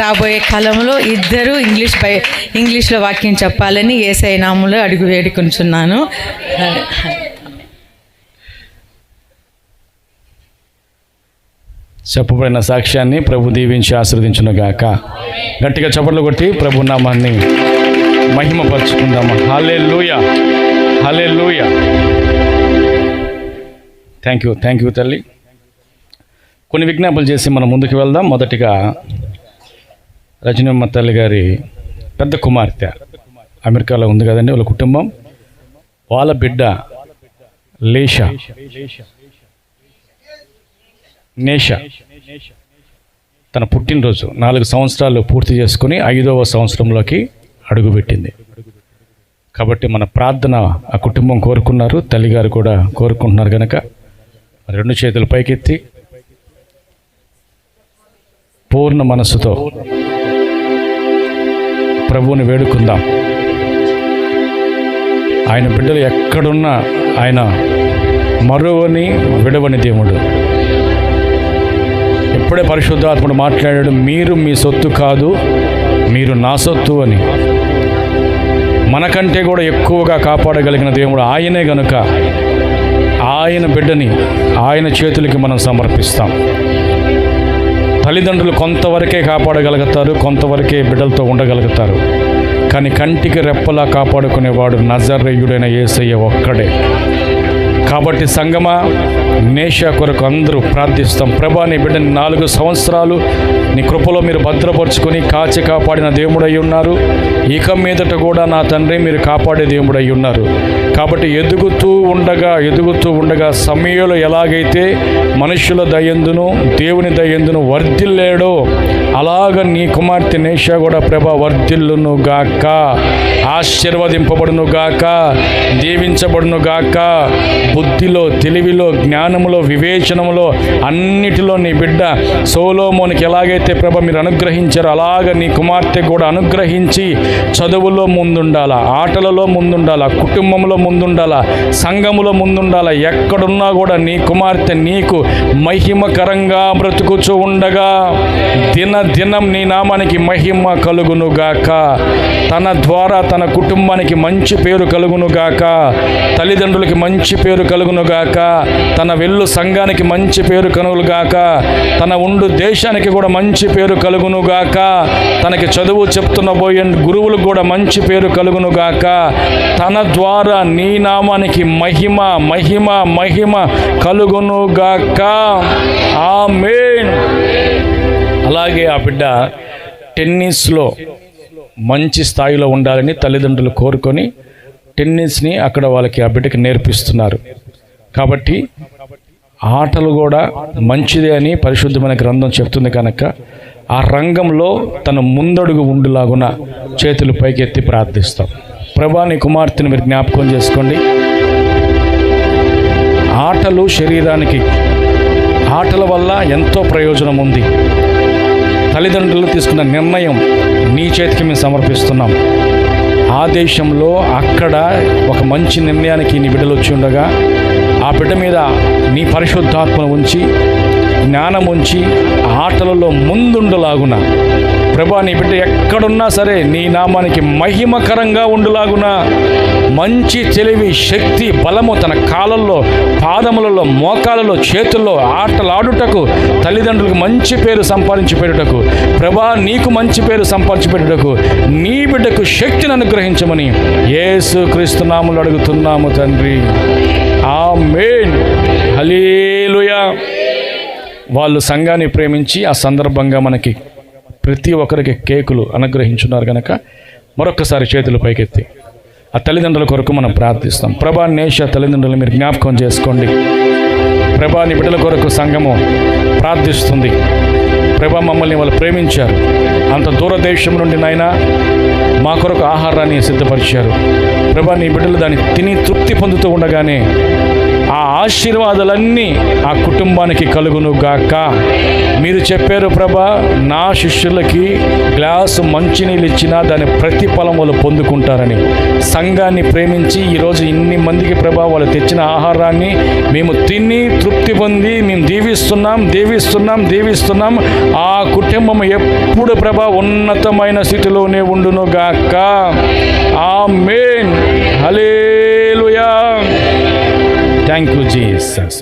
రాబోయే కాలంలో ఇద్దరు ఇంగ్లీష్ బై ఇంగ్లీష్లో వాక్యం చెప్పాలని ఏసై నామంలో అడుగు వేడుకుంటున్నాను. చెప్పబడిన సాక్ష్యాన్ని ప్రభు దీవించి ఆశీర్వదించును గాక గట్టిగా చప్పట్లు కొట్టి ప్రభు నామాన్ని మహిమపరచుకుందాము? హలే లూయ హలే లూయ థ్యాంక్ యూ థ్యాంక్ యూ తల్లి. కొన్ని విజ్ఞాపనలు చేసి మనం ముందుకు వెళ్దాం. మొదటిగా రజనమ్మ తల్లి గారి పెద్ద కుమార్తె. అమెరికాలో ఉంది కదండి వాళ్ళ కుటుంబం. వాళ్ళ బిడ్డ లేషా. నేష. తన పుట్టినరోజు నాలుగు సంవత్సరాలు పూర్తి చేసుకుని ఐదవ సంవత్సరంలోకి అడుగుపెట్టింది. కాబట్టి మన ప్రార్థన ఆ కుటుంబం కోరుకున్నారు. తల్లిగారు కూడా కోరుకుంటున్నారు కనుక రెండు చేతులు పైకెత్తి. పూర్ణ మనస్సుతో ప్రభువుని వేడుకుందాం. ఆయన బిడ్డలు ఎక్కడున్నా ఆయన మరువని విడవని దేవుడు. ఎప్పుడే పరిశుద్ధాత్ముడు మాట్లాడాడు మీరు మీ సొత్తు కాదు మీరు నా సొత్తు అని. మనకంటే కూడా ఎక్కువగా కాపాడగలిగిన దేవుడు ఆయనే గనుక. ఆయన బిడ్డని ఆయన చేతులకి మనం సమర్పిస్తాం. తల్లిదండ్రులు కొంతవరకే కాపాడగలుగుతారు కొంతవరకే బిడ్డలతో ఉండగలుగుతారు. కానీ కంటికి రెప్పలా కాపాడుకునేవాడు నజర్రయ్యుడైన యేసయ్య ఒక్కడే. కాబట్టి సంగమా నేష కొరకు అందరూ ప్రార్థిస్తాం. ప్రభా నీ బిడ్డని నాలుగు సంవత్సరాలు నీ కృపలో మీరు భద్రపరుచుకొని కాచి కాపాడిన దేవుడై ఉన్నారు. ఇక మీదట కూడా నా తండ్రి మీరు కాపాడే దేవుడై ఉన్నారు. కాబట్టి ఎదుగుతూ ఉండగా ఎదుగుతూ ఉండగా సమయంలో ఎలాగైతే మనుషుల దయందును దేవుని దయందును వర్ధిల్లాడో అలాగ నీ కుమార్తె నేష కూడా ప్రభ వర్ధిల్లును గాక ఆశీర్వదింపబడును గాక దీవించబడును గాక. బుద్ధిలో తెలివిలో జ్ఞానములో వివేచనములో అన్నిటిలో నీ బిడ్డ సోలోమోనికి ఎలాగైతే ప్రభ మీరు అనుగ్రహించారో అలాగ నీ కుమార్తె కూడా అనుగ్రహించి చదువులో ముందుండాలా ఆటలలో ముందుండాలా కుటుంబంలో ముందుండాలా సంఘములో ముందుండాలా ఎక్కడున్నా కూడా నీ కుమార్తె నీకు మహిమకరంగా బ్రతుకుచూ ఉండగా. దిన దినం నీ నామానికి మహిమ కలుగును గాక తన ద్వారా తన కుటుంబానికి మంచి పేరు కలుగును గాక తల్లిదండ్రులకి మంచి పేరు కలుగును గాక తన వెళ్ళు సంఘానికి మంచి పేరు కనుగులుగాక తన ఉండు దేశానికి కూడా మంచి పేరు కలుగును గాక తనకి చదువు చెప్తున్న పోయే గురువులకు కూడా మంచి పేరు కలుగును గాక తన ద్వారా నీ నామానికి మహిమ మహిమ మహిమ కలుగును గాక అలాగే ఆ బిడ్డ టెన్నిస్లో మంచి స్థాయిలో ఉండాలని తల్లిదండ్రులు కోరుకొని టెన్నిస్ని అక్కడ వాళ్ళకి ఆ బిడ్డకి నేర్పిస్తున్నారు. కాబట్టి ఆటలు కూడా మంచిదే అని పరిశుద్ధమైన గ్రంథం చెప్తుంది కనుక ఆ రంగంలో తన ముందడుగు ఉండులాగున చేతులు పైకెత్తి ప్రార్థిస్తాం. ప్రభాని కుమార్తెను మీరు జ్ఞాపకం చేసుకోండి. ఆటలు శరీరానికి ఆటల వల్ల ఎంతో ప్రయోజనం ఉంది. తల్లిదండ్రులు తీసుకున్న నిర్ణయం నీ చేతికి మేము సమర్పిస్తున్నాం. ఆ దేశంలో అక్కడ ఒక మంచి నిర్ణయానికి నీ బిడ్డలు వచ్చి ఉండగా ఆ బిడ్డ మీద నీ పరిశుద్ధాత్మను ఉంచి జ్ఞానం ఉంచి ఆటలలో ముందుండలాగున ప్రభా నీ బిడ్డ ఎక్కడున్నా సరే నీ నామానికి మహిమకరంగా ఉండులాగున. మంచి తెలివి శక్తి బలము తన కాలంలో పాదములలో మోకాలలో చేతుల్లో ఆటలాడుటకు తల్లిదండ్రులకు మంచి పేరు సంపాదించి పెట్టుటకు ప్రభా నీకు మంచి పేరు సంపాదించి పెట్టుటకు నీ బిడ్డకు శక్తిని అనుగ్రహించమని యేసు క్రీస్తునాములు అడుగుతున్నాము తండ్రి. ఆ మేన్ హలీలుయా వాళ్ళు సంఘాన్ని ప్రేమించి ఆ సందర్భంగా మనకి ప్రతి ఒక్కరికి కేకులు అనుగ్రహించున్నారు కనుక మరొకసారి చేతులు పైకెత్తి. ఆ తల్లిదండ్రుల కొరకు మనం ప్రార్థిస్తాం. ప్రభా నేష తల్లిదండ్రులు మీరు జ్ఞాపకం చేసుకోండి. ప్రభా నీ బిడ్డల కొరకు సంఘము ప్రార్థిస్తుంది. ప్రభా మమ్మల్ని వాళ్ళు ప్రేమించారు. అంత దూరదేశం నుండి నాయన మా కొరకు ఆహారాన్ని సిద్ధపరిచారు. ప్రభా నీ బిడ్డలు దాన్ని తిని తృప్తి పొందుతూ ఉండగానే ఆ ఆశీర్వాదాలన్నీ ఆ కుటుంబానికి కలుగును గాక మీరు చెప్పారు ప్రభా నా శిష్యులకి గ్లాసు మంచినీళ్ళు ఇచ్చినా దాని ప్రతిఫలం వాళ్ళు పొందుకుంటారని. సంఘాన్ని ప్రేమించి ఈరోజు ఇన్ని మందికి ప్రభా వాళ్ళు తెచ్చిన ఆహారాన్ని మేము తిని తృప్తి పొంది మేము దీవిస్తున్నాం దీవిస్తున్నాం దీవిస్తున్నాం. ఆ కుటుంబం ఎప్పుడు ప్రభా ఉన్నతమైన స్థితిలోనే ఉండును గాక ఆ మెయిన్ హలే థ్యాంక్ యూ జీసస్